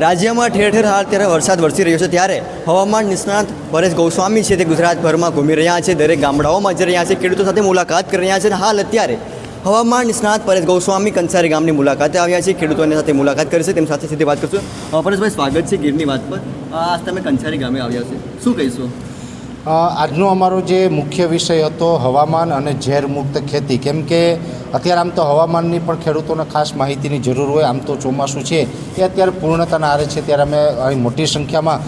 રાજ્યમાં ઠેર ઠેર હાલ ત્યારે વરસાદ વરસી રહ્યો છે. ત્યારે હવામાન નિષ્ણાત પરેશ ગોસ્વામી છે તે ગુજરાતભરમાં ઘૂમી રહ્યા છે. દરેક ગામડાઓમાં જઈ રહ્યા છે. ખેડૂતો સાથે મુલાકાત કરી રહ્યા છે હાલ અત્યારે હવામાન નિષ્ણાત પરેશ ગોસ્વામી કંસારી ગામની મુલાકાતે આવ્યા છે. ખેડૂતોની સાથે મુલાકાત કરી છે. તેમ સાથે સીધી વાત કરશું. પરેશભાઈ, સ્વાગત છે ગીરની વાત પર. આજ તમે કંસારી ગામે આવ્યા છે. શું કહીશું? આજનો અમારો જે મુખ્ય વિષય હતો હવામાન અને ઝેરમુક્ત ખેતી. કેમ કે અત્યારે આમ તો હવામાનની પણ ખેડૂતોને ખાસ માહિતીની જરૂર હોય, આમ તો ચોમાસું છે, એ અત્યારે પૂર્ણતાના આરે છે. ત્યારે અમે અહીં મોટી સંખ્યામાં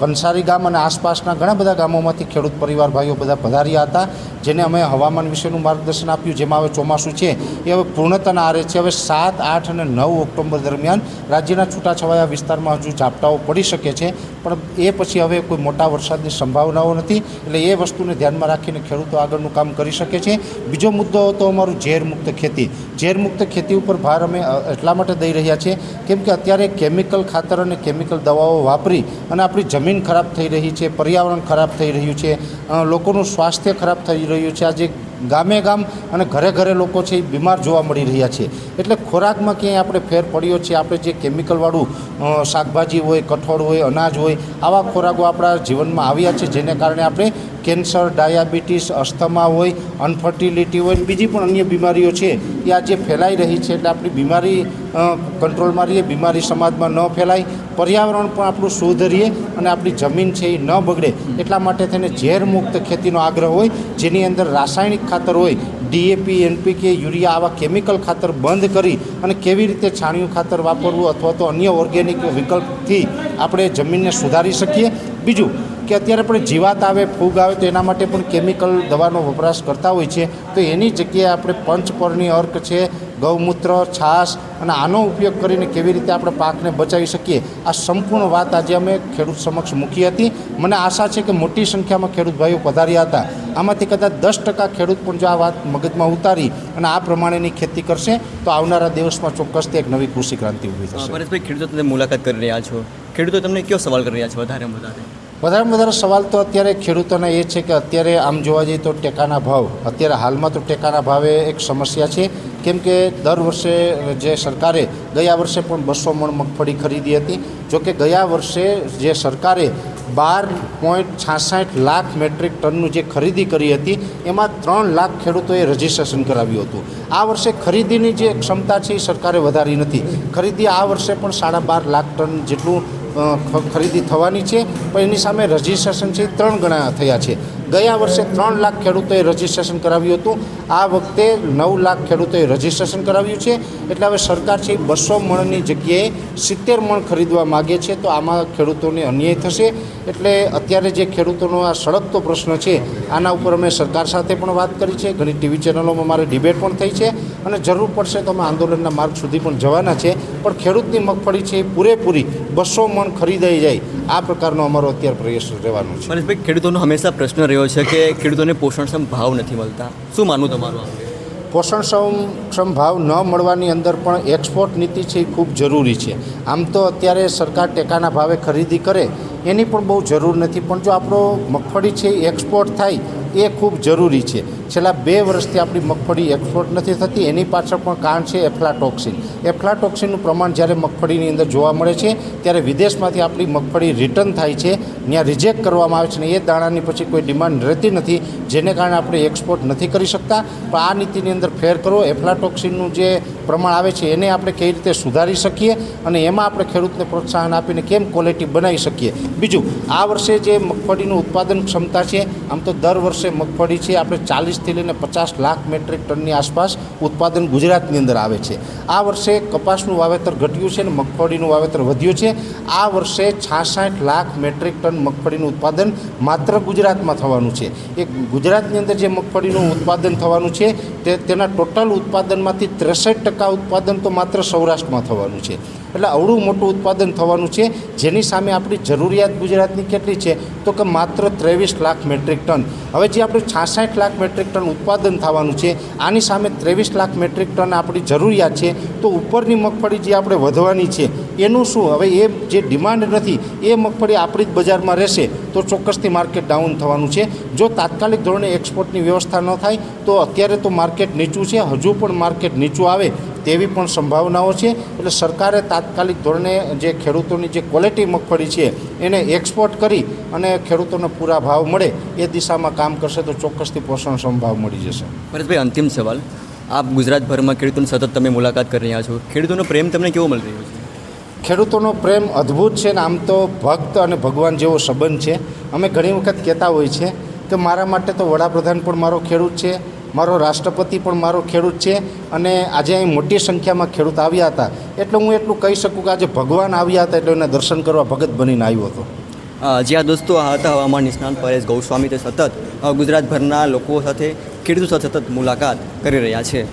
કંસારી ગામ અને આસપાસના ઘણા બધા ગામોમાંથી ખેડૂત પરિવાર ભાઈઓ બધા પધાર્યા હતા, જેને અમે હવામાન વિશેનું માર્ગદર્શન આપ્યું, જેમાં હવે ચોમાસું છે. એ હવે પૂર્ણતાના આરે છે. હવે સાત, આઠ અને નવ ઓક્ટોબર દરમિયાન રાજ્યના છૂટાછવાયા વિસ્તારમાં હજુ ઝાપટાઓ પડી શકે છે. પણ એ પછી હવે કોઈ મોટા વરસાદની સંભાવનાઓ નથી. એટલે એ વસ્તુને ધ્યાનમાં રાખીને ખેડૂતો આગળનું કામ કરી શકે છે. બીજો મુદ્દો હતો અમારું ઝેરમુક્ત ખેતી. ઝેરમુક્ત ખેતી ઉપર ભાર અમે એટલા માટે દઈ રહ્યા છીએ, કેમ કે અત્યારે કેમિકલ ખાતર અને કેમિકલ દવાઓ વાપરી અને આપણી જમીન ખરાબ થઈ રહી છે, પર્યાવરણ ખરાબ થઈ રહ્યું છે લોકોનું સ્વાસ્થ્ય ખરાબ થઈ રહ્યું છે. આજે ગામે ગામ અને ઘરે ઘરે લોકો છે એ બીમાર જોવા મળી રહ્યા છે. એટલે ખોરાકમાં ક્યાંય આપણે ફેર પડ્યો છે, આપણે જે કેમિકલવાળું શાકભાજી હોય, કઠોળ હોય, અનાજ હોય, આવા ખોરાકો આપણા જીવનમાં આવ્યા છે, જેને કારણે આપણે કેન્સર, ડાયાબિટીસ, અસ્થમા હોય, અનફર્ટિલિટી હોય બીજી પણ અન્ય બીમારીઓ છે, એ આજે ફેલાઈ રહી છે એટલે આપણી બીમારી કંટ્રોલમાં રહીએ બીમારી સમાજમાં ન ફેલાય, પર્યાવરણ પણ આપણું શુદ્ધ અને આપણી જમીન છે એ ન બગડે. એટલા માટે થઈને ઝેરમુક્ત ખેતીનો આગ્રહ હોય, જેની અંદર રાસાયણિક ખાતર હોય ડીએપી એનપીકે યુરિયા આવા કેમિકલ ખાતર બંધ કરી અને કેવી રીતે છાણિયું ખાતર વાપરવું અથવા તો અન્ય ઓર્ગેનિક વિકલ્પથી આપણે જમીનને સુધારી શકીએ. બીજું કે અત્યારે પણ જીવાત આવે, ફૂગ આવે તો એના માટે પણ કેમિકલ દવાનો વપરાશ કરતા હોય છે. તો એની જગ્યાએ આપણે પંચપર્ણી અર્ક છે, ગૌમૂત્ર, છાશ અને આનો ઉપયોગ કરીને કેવી રીતે આપણે પાકને બચાવી શકીએ, આ સંપૂર્ણ વાત આજે અમે ખેડૂત સમક્ષ મૂકી હતી. મને આશા છે કે મોટી સંખ્યામાં ખેડૂત ભાઈઓ પધાર્યા હતા. આમાંથી કદાચ દસ ટકા ખેડૂત પણ જો આ વાત મગજમાં ઉતારી અને આ પ્રમાણેની ખેતી કરશે, તો આવનારા દિવસમાં ચોક્કસથી એક નવી કૃષિ ક્રાંતિ ઊભી થશે. પરેશભાઈ, ખેડૂતો તમને મુલાકાત કરી રહ્યા છો. ખેડૂતો, તમને કયો સવાલ કરી રહ્યા છે? વધારે વધારે વધારેમાં વધારે સવાલ તો અત્યારે ખેડૂતોને એ છે કે અત્યારે આમ જોવા જઈએ તો ટેકાના ભાવ, અત્યારે હાલમાં તો ટેકાના ભાવે એક સમસ્યા છે. કેમ કે દર વર્ષે જે સરકારે, ગયા વર્ષે પણ બસો મણ મગફળી ખરીદી હતી. જોકે ગયા વર્ષે જે સરકારે બાર પોઈન્ટ છાસઠ લાખ મેટ્રિક ટનનું જે ખરીદી કરી હતી, એમાં ત્રણ લાખ ખેડૂતોએ રજીસ્ટ્રેશન કરાવ્યું હતું. આ વર્ષે ખરીદીની જે ક્ષમતા છે એ સરકારે વધારી નથી. ખરીદી આ વર્ષે પણ સાડા બાર લાખ ટન જેટલું ખરીદી થવાની છે, પણ એની સામે રજીસ્ટ્રેશન છે, ત્રણ ગણા થયા છે. ગયા વર્ષે ત્રણ લાખ ખેડૂતોએ રજીસ્ટ્રેશન કરાવ્યું હતું. આ વખતે નવ લાખ ખેડૂતોએ રજીસ્ટ્રેશન કરાવ્યું છે. એટલે હવે સરકાર છે, બસો મણની જગ્યાએ સિત્તેર મણ ખરીદવા માગે છે, તો આમાં ખેડૂતોને અન્યાય થશે. એટલે અત્યારે જે ખેડૂતોનો આ સળગતો પ્રશ્ન છે, આના ઉપર અમે સરકાર સાથે પણ વાત કરી છે. ઘણી ટીવી ચેનલોમાં મારે ડિબેટ પણ થઈ છે. અને જરૂર પડશે તો અમે આંદોલનના માર્ગ સુધી પણ જવાના છે પણ ખેડૂતની મગફળી છે એ પૂરેપૂરી બસો મણ ખરીદાઈ જાય. આ પ્રકારનો અમારો અત્યારે પ્રયાસ રહેવાનો છે. મનીષભાઈ ખેડૂતોનો હંમેશા પ્રશ્ન રહ્યો છે કે ખેડૂતોને પોષણક્ષમ ભાવ નથી મળતા. શું માનવું તમારું પોષણક્ષમ ભાવ ન મળવાની અંદર પણ એક્સપોર્ટ નીતિ છે એ ખૂબ જરૂરી છે. આમ તો અત્યારે સરકાર ટેકાના ભાવે ખરીદી કરે એની પણ બહુ જરૂર નથી. પણ જો આપણો મગફળી છે એ એક્સપોર્ટ થાય એ ખૂબ જરૂરી છે. છેલ્લા બે વર્ષથી આપણી મગફળી એક્સપોર્ટ નથી થતી, એની પાછળ પણ કારણ છે એફ્લાટોક્સિન. એફ્લાટોક્સિનનું પ્રમાણ જ્યારે મગફળીની અંદર જોવા મળે છે, ત્યારે વિદેશમાંથી આપણી મગફળી રિટર્ન થાય છે ત્યાં રિજેક્ટ કરવામાં આવે છે ને એ દાણાની પછી કોઈ ડિમાન્ડ રહેતી નથી, જેને કારણે આપણે એક્સપોર્ટ નથી કરી શકતા. પણ આ નીતિની અંદર ફેર કરો, એફ્લાટોક્સિનનું જે પ્રમાણ આવે છે એને આપણે કઈ રીતે સુધારી શકીએ અને એમાં આપણે ખેડૂતને પ્રોત્સાહન આપીને કેમ ક્વોલિટી બનાવી શકીએ. બીજું, આ વર્ષે જે મગફળીનું ઉત્પાદન ક્ષમતા છે, આમ તો દર વર્ષે મગફળી છે, આપણે ચાલીસથી લઈને પચાસ લાખ મેટ્રિક ટનની આસપાસ ઉત્પાદન ગુજરાતની અંદર આવે છે. આ વર્ષે કપાસનું વાવેતર ઘટ્યું છે અને મગફળીનું વાવેતર વધ્યું છે. આ વર્ષે છાસઠ લાખ મેટ્રિક ટન મગફળીનું ઉત્પાદન માત્ર ગુજરાતમાં થવાનું છે. એ ગુજરાતની અંદર જે મગફળીનું ઉત્પાદન થવાનું છે, તે તેના ટોટલ ઉત્પાદનમાંથી ત્રેસઠ ટકા ઉત્પાદન તો માત્ર સૌરાષ્ટ્રમાં થવાનું છે. એટલે અવળું મોટું ઉત્પાદન થવાનું છે. જેની સામે આપણી જરૂરિયાત ગુજરાતની કેટલી છે? તો કે માત્ર ત્રેવીસ લાખ મેટ્રિક ટન. હવે જે આપણે છાસઠ લાખ મેટ્રિક ટન ઉત્પાદન થવાનું છે, આની સામે ત્રેવીસ લાખ મેટ્રિક ટન આપણી જરૂરિયાત છે, તો ઉપરની મગફળી જે આપણે વધવાની છે, એનું શું? હવે એ જે ડિમાન્ડ નથી, એ મગફળી આપણી જ બજારમાં રહેશે, તો ચોક્કસથી માર્કેટ ડાઉન થવાનું છે. જો તાત્કાલિક ધોરણે એક્સપોર્ટની વ્યવસ્થા ન થાય, તો અત્યારે તો માર્કેટ નીચું છે, હજુ પણ માર્કેટ નીચું આવે તેવી પણ સંભાવનાઓ છે. એટલે સરકારે તાત્કાલિક ધોરણે જે ખેડૂતોની જે ક્વોલિટી મગફળી છે એને એક્સપોર્ટ કરી અને ખેડૂતોને પૂરા ભાવ મળે એ દિશામાં કામ કરશે તો ચોક્કસથી પોષણ સંભાવ મળી જશે. ભરતભાઈ અંતિમ સવાલ. આપ ગુજરાતભરમાં ખેડૂતોની સતત તમે મુલાકાત કરી રહ્યા છો. ખેડૂતોનો પ્રેમ તમને કેવો મળી રહ્યો છે? ખેડૂતોનો પ્રેમ અદ્ભુત છે ને આમ તો ભક્ત અને ભગવાન જેવો સંબંધ છે. અમે ઘણી વખત કહેતા હોય છે કે મારા માટે તો વડાપ્રધાન પણ મારો ખેડૂત છે. મારો રાષ્ટ્રપતિ પણ મારો ખેડૂત છે અને આજે અહીં મોટી સંખ્યામાં ખેડૂત આવ્યા હતા. એટલે હું એટલું કહી શકું કે આજે ભગવાન આવ્યા હતા એટલે એને દર્શન કરવા ભગત બનીને આવ્યો હતો. જ્યાં દોસ્તો આ હતા હવામાન નિષ્ણાંત પરેશ ગૌસ્વામી તે સતત ગુજરાતભરના લોકો સાથે, ખેડૂતો સાથે સતત મુલાકાત કરી રહ્યા છે.